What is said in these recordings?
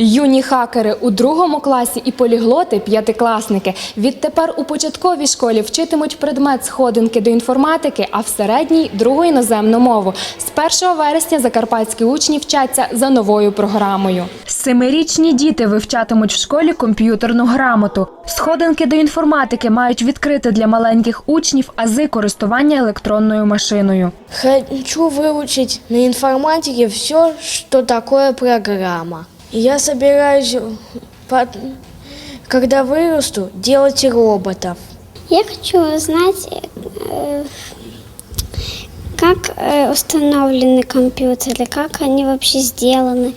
Юні хакери у другому класі і поліглоти п'ятикласники. Відтепер у початковій школі вчитимуть предмет сходинки до інформатики, а в середній другу іноземну мову. З 1 вересня закарпатські учні вчаться за новою програмою. Семирічні діти вивчатимуть в школі комп'ютерну грамоту. Сходинки до інформатики мають відкрити для маленьких учнів ази користування електронною машиною. Хочу выучить на информатике все, что такое программа. И Я собираюсь, под- когда вырасту, делать роботов. Я хочу узнать, э, как э, установлены компьютеры, как они вообще сделаны,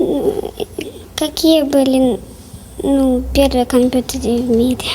м, какие были ну, первые компьютеры в мире.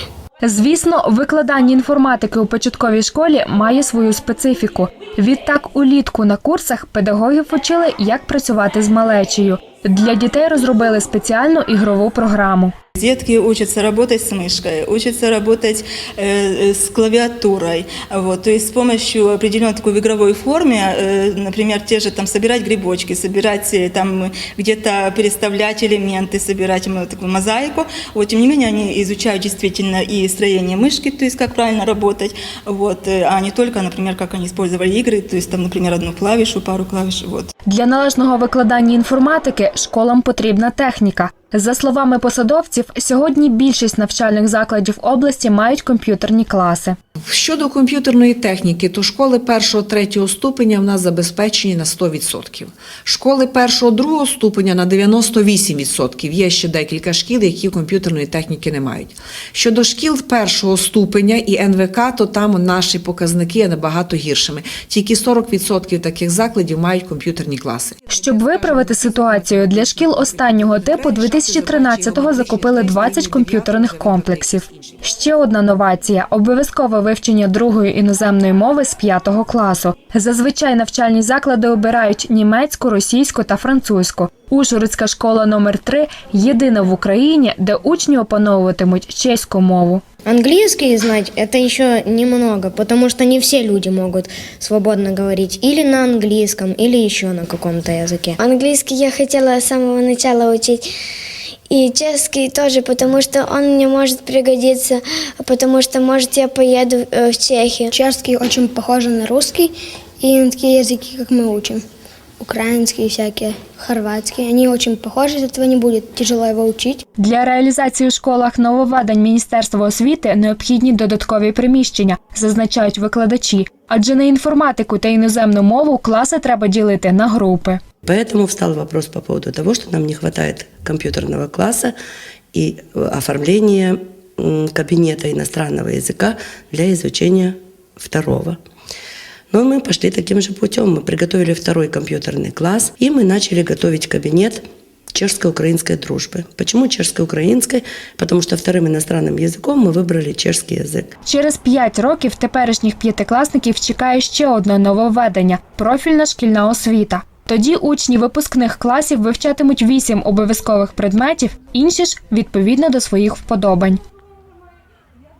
Звісно, викладання інформатики у початковій школі має свою специфіку. Відтак, улітку на курсах педагогів вчили, як працювати з малечею. Для дітей розробили спеціальну ігрову програму. Детки учатся работать с мышкой, учатся работать э, с клавиатурой. Вот, то есть с помощью определенной такой в игровой форме, э, например, те же там собирать грибочки, собирать э, там где-то переставлять элементы, собирать м, такую мозаику. Вот, тем не менее, они изучают действительно и строение мышки, то есть как правильно работать, вот, э, а не только, например, как они использовали игры, то есть там, например, одну клавишу, пару клавиш. Вот. Для належного викладання інформатики школам потрібна техніка. За словами посадовців, сьогодні більшість навчальних закладів області мають комп'ютерні класи. Щодо комп'ютерної техніки, то школи 1-3 ступеня в нас забезпечені на 100%. Школи 1-2 ступеня на 98%. Є ще декілька шкіл, які комп'ютерної техніки не мають. Щодо шкіл першого ступеня і НВК, то там наші показники є набагато гіршими. Тільки 40% таких закладів мають комп'ютерні класи. Щоб виправити ситуацію, для шкіл останнього типу 2013-го закупили 20 комп'ютерних комплексів. Ще одна новація обов'язкове вивчення другої іноземної мови з 5 класу. Зазвичай навчальні заклади обирають німецьку, російську та французьку. Ужгородська школа номер 3 єдина в Україні, де учні опановуватимуть чеську мову. Английский знать это еще немного, потому что не все люди могут свободно говорить или на английском, или еще на каком-то языке. Английский я хотела с самого начала учить. И чешский тоже, потому что он мне может пригодиться, потому что, может, я поеду э, в Чехию. Чешский очень похож на русский, и на такие языки, как мы учим. Украинские всякие, хорватские. Они очень похожи, из этого не будет тяжело его учить. Для реалізації у школах нововведень Міністерства освіти необхідні додаткові приміщення, зазначають викладачі. Адже на інформатику та іноземну мову класи треба ділити на групи. Поэтому встал вопрос по поводу того, что нам не хватает компьютерного класса и э, оформления м, кабинета иностранного языка для изучения второго. Но мы пошли таким же путем. Мы приготовили второй компьютерный класс, и мы начали готовить кабинет чешско-украинской дружбы. Почему чешско-украинской? Потому что вторым иностранным языком мы выбрали чешский язык. Через 5 років теперішніх п'ятикласників чекає ще одне нововведення профільна шкільна освіта. Тоді учні випускних класів вивчатимуть вісім обов'язкових предметів, інші ж відповідно до своїх вподобань.